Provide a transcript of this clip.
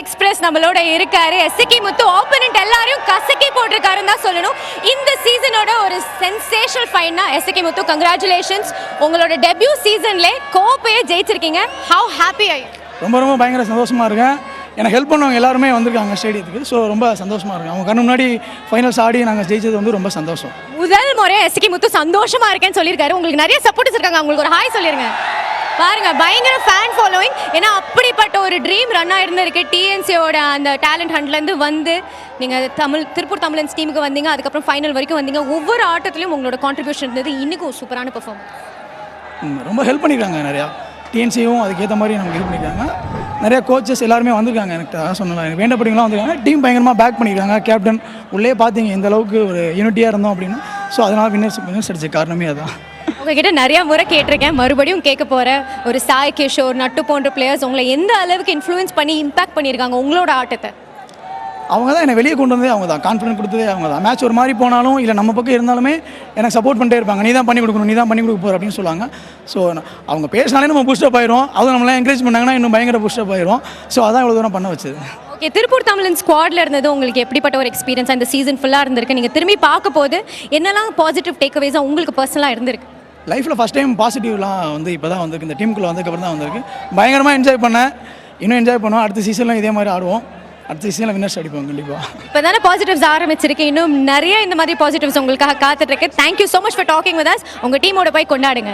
Express நம்மளோட இருக்காரு. SK முத்து opponent எல்லாரையும் கசக்கி போட்டிருக்காருன்னு தான் சொல்லணும். இந்த சீசனோட ஒரு சென்சேஷனல் ஃபைனா எஸ்கே முத்து கங்க்ராச்சுலேஷன்ஸ் உங்களோட டெபியூ சீசன்ல கோப்பையே ஜெயிச்சிருக்கீங்க. ஹவ் ஹாப்பி ஐ ரொம்ப ரொம்ப பயங்கர சந்தோஷமாக இருக்கேன். எனக்கு ஹெல்ப் பண்ணவங்க எல்லாருமே வந்திருக்காங்க ஸ்டேடியத்துக்கு ஸோ ரொம்ப சந்தோஷமாக இருக்கு அவங்க கண்ணு முன்னாடி ஃபைனல்ஸ் ஆடி நாங்கள் ஜெயிச்சது வந்து ரொம்ப சந்தோஷம். முதல் முறை எஸ்கே முத்து சந்தோஷமா இருக்கேன்னு சொல்லியிருக்காரு. உங்களுக்கு நிறைய சப்போர்ட்ஸ் இருக்காங்க. உங்களுக்கு ஒரு ஹாய் சொல்லிருங்க. பாருங்க பயங்கர ஃபேன் ஃபாலோயிங் ஏன்னா ஒரு ட்ரீம் ரன் ஆயிருந்திருக்கு. டிஎன்சியோட அந்த டேலண்ட் ஹண்ட்லேருந்து வந்து நீங்கள் தமிழ் திருப்பூர் தமிழன்ஸ் டீமுக்கு வந்தீங்க அதுக்கப்புறம் ஃபைனல் வரைக்கும் வந்தீங்க. ஒவ்வொரு ஆட்டத்திலையும் உங்களோட கான்ட்ரிபியூஷன் இருந்தது. இன்றைக்கும் சூப்பரான பர்ஃபார்மன்ஸ் ம், ரொம்ப ஹெல்ப் பண்ணியிருக்காங்க நிறையா. டிஎன்சியும் அதுக்கேற்ற மாதிரி நமக்கு ஹெல்ப் பண்ணியிருக்காங்க நிறையா கோச்சஸ் எல்லாருமே வந்திருக்காங்க எனக்கு அதான் எனக்கு வேண்டப்படிங்களாம் வந்திருக்காங்க. டீம் பயங்கரமாக பேக் பண்ணியிருக்காங்க கேப்டன் உள்ளே பார்த்தீங்க இந்த அளவுக்கு ஒரு யூனிட்டியாக இருந்தோம் அப்படின்னு. ஸோ அதனால் வின்னர்ஸ் வின்னர்ஸ் அடிச்ச காரணமே அதான். உங்ககிட்ட நிறைய முறை கேட்டிருக்கேன். மறுபடியும் கேட்க போகிறேன் ஒரு சாய் கிஷோர் நட்டு போன்ற பிளேயர்ஸ் உங்களை எந்த அளவுக்கு இன்ஃப்ளூயன்ஸ் பண்ணி இம்பாக்ட் பண்ணியிருக்காங்க உங்களோட ஆட்டத்தை? அவங்க தான் என்னை வெளியே கொண்டு வந்ததே அவங்க தான் கான்ஃபிடன்ட் கொடுத்ததே அவங்க தான் மேட்ச் ஒரு மாதிரி போனாலும் இல்லை நம்ம பக்கம் இருந்தாலுமே எனக்கு சப்போர்ட் பண்ணிட்டே இருப்பாங்க. நீ தான் பண்ணி கொடுக்கணும் நீ தான் பண்ணி கொடுக்க போகிற அப்படின்னு சொல்லுவாங்க. ஸோ அவங்க பேசினாலே நம்ம புஷ்டப் ஆயிரும். அதுவும் நம்மளாம் என்கரேஜ் பண்ணாங்கன்னா இன்னும் பயங்கர புஷ்டப் ஆயிரும். ஸோ அதான் இவ்வளோ தூரம் பண்ண வச்சது. ஓகே திருப்பூர் தமிழன் ஸ்குவாட்ல இருந்தது உங்களுக்கு எப்படிப்பட்ட ஒரு எக்ஸ்பீரியன்ஸ் இந்த சீசன் ஃபுல்லாக இருந்திருக்கு. நீங்கள் திரும்பி பார்க்க போது என்னெல்லாம் பாசிட்டிவ் டேக்அவேஸாக உங்களுக்கு பர்சனலாக இருந்திருக்கு? லைஃப்பில் ஃபஸ்ட் டைம் பாசிட்டிவ்லாம் வந்து இப்போ தான் வந்திருக்கு. இந்த டீமுக்குள்ளே வந்ததுக்கப்புறம் தான் வந்திருக்கு. பயங்கரமாக என்ஜாய் பண்ணேன். இன்னும் என்ஜாய் பண்ணுவோம். அடுத்த சீசன்லாம் இதே மாதிரி ஆடுவோம். அடுத்த சீசனில் வின்னர்ஸ் அடிப்போம் கண்டிப்பாக இப்போ தானே பாசிட்டிவ்ஸ் ஆரம்பிச்சிருக்கு இன்னும் நிறைய இந்த மாதிரி பாசிட்டிவ்ஸ் உங்களுக்காக காத்துட்ருக்கு thank you so much for talking with us உங்கள் டீமோட போய் கொண்டாடுங்க.